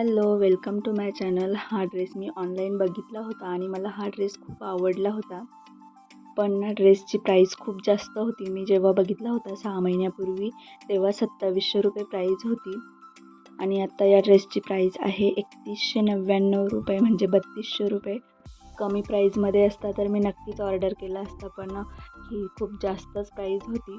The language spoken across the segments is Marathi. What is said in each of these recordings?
Hello welcome to my channel. हा ड्रेस मी ऑनलाईन बघितला होता आणि मला हा ड्रेस खूप आवडला होता. पण ना ड्रेसची प्राईस खूप जास्त होती. मी जेव्हा बघितला होता सहा महिन्यापूर्वी तेव्हा सत्तावीसशे रुपये प्राईज होती. आणि आत्ता या ड्रेसची प्राईज आहे एकतीसशे नव्याण्णव रुपये म्हणजे बत्तीसशे रुपये. कमी प्राईजमध्ये असता तर मी नक्कीच ऑर्डर केला असता पण ही खूप जास्तच प्राईज होती.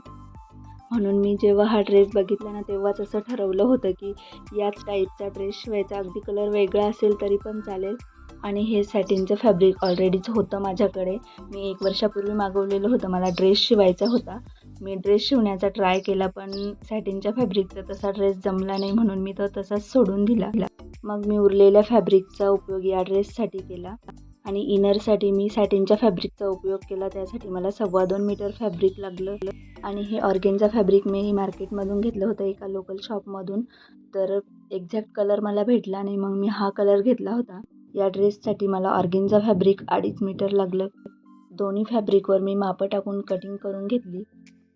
म्हणून मी जेव्हा हा ड्रेस बघितला ना तेव्हाच असं ठरवलं होतं की याच टाईपचा ड्रेस शिवायचा. अगदी कलर वेगळा असेल तरी पण चालेल. आणि हे सॅटिनचं फॅब्रिक ऑलरेडीच होतं माझ्याकडे. मी एक वर्षापूर्वी मागवलेलं होतं. मला ड्रेस शिवायचा होता. मी ड्रेस शिवण्याचा ट्राय केला पण सॅटिनच्या फॅब्रिकचा तसा ड्रेस जमला नाही म्हणून मी तो तसाच सोडून दिला. मग मी उरलेल्या फॅब्रिकचा उपयोग या ड्रेससाठी केला. आणि इनरसाठी मी सॅटिनच्या फॅब्रिकचा उपयोग केला. त्यासाठी मला सव्वा दोन मीटर फॅब्रिक लागलं. आणि हे ऑर्गेनचा फॅब्रिक मी मार्केटमधून घेतलं होतं एका लोकल शॉपमधून तर एक्झॅक्ट कलर मला भेटला नाही. मग मी हा कलर घेतला होता. या ड्रेससाठी मला ऑर्गेनचा फॅब्रिक अडीच मीटर लागलं. दोन्ही फॅब्रिकवर मी मापं टाकून कटिंग करून घेतली.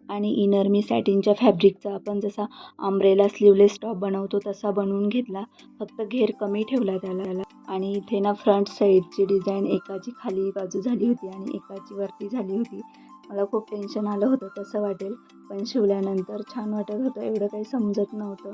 आणि इनर मी सॅटिनच्या फॅब्रिकचा आपण जसा आंब्रेला स्लीवलेस टॉप बनवतो तसा बनवून घेतला. फक्त घेर कमी ठेवला त्याला. आणि इथे ना फ्रंट साईडची डिझाईन एकाची खाली बाजू झाली होती आणि एकाची वरती झाली होती. मला खूप टेन्शन आलं होतं तसं वाटेल. पण शिवल्यानंतर छान वाटत होतं. एवढं काही समजत नव्हतं.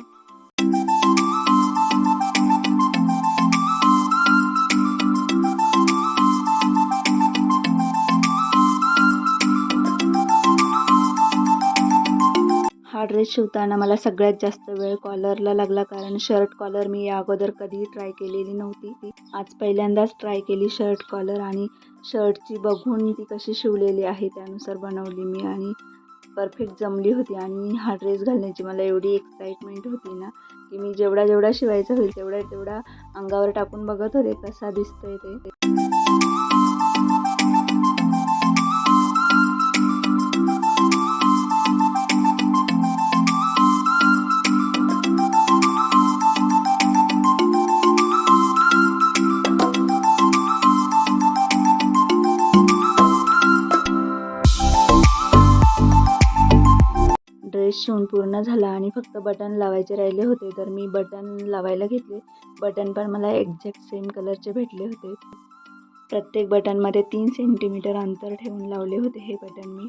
हा ड्रेस शिवताना मला सगळ्यात जास्त वेळ कॉलरला लागला कारण शर्ट कॉलर मी या अगोदर कधीही ट्राय केलेली नव्हती. आज पहिल्यांदाच ट्राय केली शर्ट कॉलर आणि शर्टची बघून ती कशी शिवलेली आहे त्यानुसार बनवली मी आणि परफेक्ट जमली होती आणि हा ड्रेस घालण्याची मला एवढी एक्साइटमेंट होती ना की मी जेवढा जेवढा शिवायचा होईल तेवढा तेवढा अंगावर टाकून बघत होते कसा दिसतोय ते. ड्रेस शिवून पूर्ण झाला आणि फक्त बटन लावायचे राहिले होते तर मी बटन लावायला घेतले. बटन पण मला एक्झॅक्ट सेम कलरचे भेटले होते. प्रत्येक बटनमध्ये तीन सेंटीमीटर अंतर ठेवून लावले होते हे बटन मी.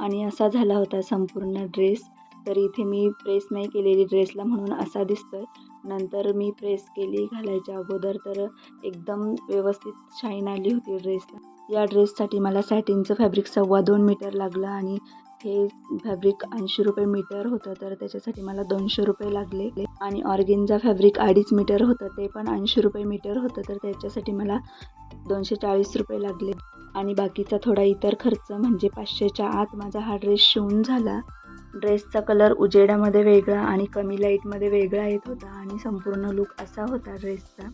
आणि असा झाला होता संपूर्ण ड्रेस तर इथे मी प्रेस नाही केलेली ड्रेसला म्हणून असा दिसतोय. नंतर मी प्रेस केली घालायच्या अगोदर तर एकदम व्यवस्थित शाईन आली होती ड्रेसला. या ड्रेससाठी मला सॅटिनचं फॅब्रिक सव्वा दोन मीटर लागलं आणि हे फॅब्रिक ऐंशी रुपये मीटर होतं तर त्याच्यासाठी मला दोनशे रुपये लागले. आणि ऑर्गिनचा फॅब्रिक अडीच मीटर होतं ते पण ऐंशी रुपये मीटर होतं तर त्याच्यासाठी मला दोनशे चाळीस रुपये लागले. आणि बाकीचा थोडा इतर खर्च म्हणजे पाचशेच्या आत माझा हा ड्रेस शिवून झाला. ड्रेसचा कलर उजेडामध्ये वेगळा आणि कमी लाईटमध्ये वेगळा येत होता आणि संपूर्ण लुक असा होता ड्रेसचा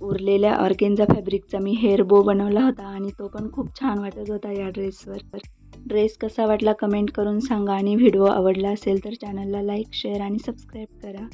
उरलेल्या ऑर्गेनचा फॅब्रिकचा मी हेअर बो बनवला होता आणि तो पण खूप छान वाटत होता या ड्रेसवर ड्रेस कसा वाटला कमेंट करून सांगा आणि व्हिडिओ आवडला असेल तर चॅनलला लाईक शेअर आणि सबस्क्राईब करा.